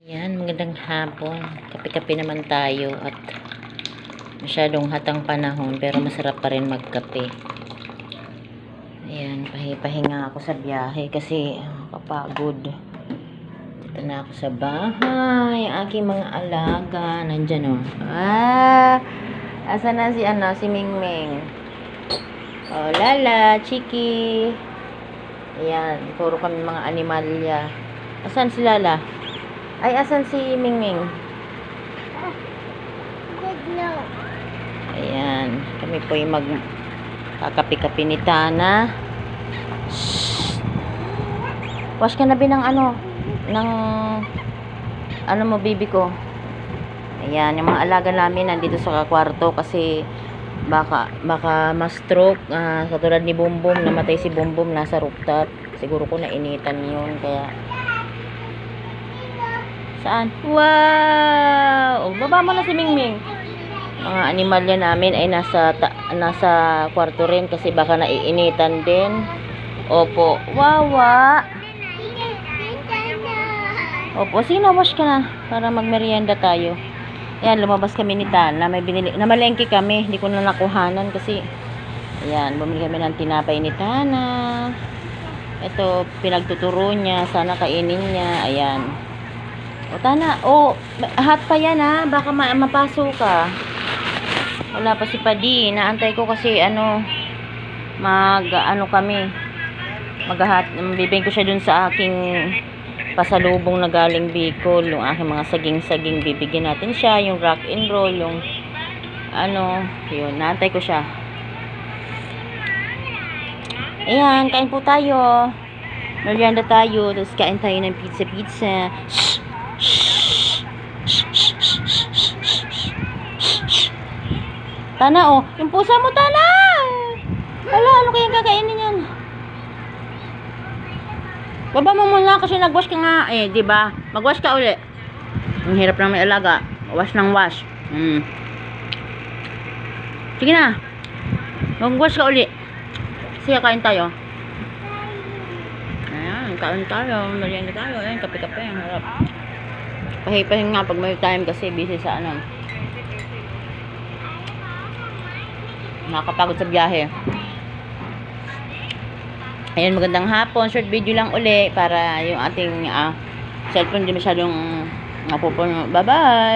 Yan, magandang hapon. Kape-kape naman tayo at masyadong hatang panahon pero masarap pa rin magkape. Ayan, pahi-pahinga ako sa biyahe kasi ah, kapagod. Dito na ako sa bahay. Ang aking mga alaga. Nandyan o. Ah! Asa na si ano, si Mingming? Oh, Lala, Chiki. Ayan, puro kami mga animalya. Asan si Lala? Ay, asan si Mingming? Ayan, kami po yung mag kakapi-kapi ni Tana. Shhh. Wash ka na ng ano? Ng ano mo, bibi ko? Ayan, yung mga alaga namin nandito sa kwarto kasi baka baka ma-stroke ah, katulad ni Bumbum namatay si Bumbum nasa rooftop siguro ko nainitan yun kaya Saan? Wow! Oh, baba mo na si Mingming. Mga animalya namin ay nasa ta- nasa kwarto rin kasi baka naiinitan din. Opo. Wawa. Opo, sige na, wash ka na para magmerienda tayo. Ayan, lumabas kami ni Tana. May binili, namalengke kami. Hindi ko na nakuhanan kasi ayan, bumili kami ng tinapay ni Tana. Ito, pinagtuturo niya. Sana kainin niya. Ayan. O, Tana. O, hot pa yan ha. Baka ma mapasok ka. Wala pa si Padi. Naantay ko kasi ano, mag, ano kami, maghahat, bibigyan ko siya dun sa aking pasalubong na galing Bicol, yung aking mga saging-saging, bibigyan natin siya, yung rock and roll, yung ano, yun, naantay ko siya. Ayan, kain po tayo. Merienda tayo, tapos kain tayo ng pizza-pizza. Shh! Tana, oh. Yung pusa mo, Tana! Hala, ano kaya kakainin yan? Baba mo muna kasi nagwash ka nga eh, di ba? Magwash ka uli. Ang hirap na may alaga. Wash ng wash. Mm. Sige na. Magwash ka uli. Sige, kain tayo. Ayan, kain tayo. Merienda tayo. Ayan, kape-kape. Ang harap. Pahipahin nga pag may time kasi busy sa ano. Nakakapagod sa biyahe. Ayan, magandang hapon. Short video lang uli para yung ating ah, cellphone di masyadong mapupuno. Bye-bye!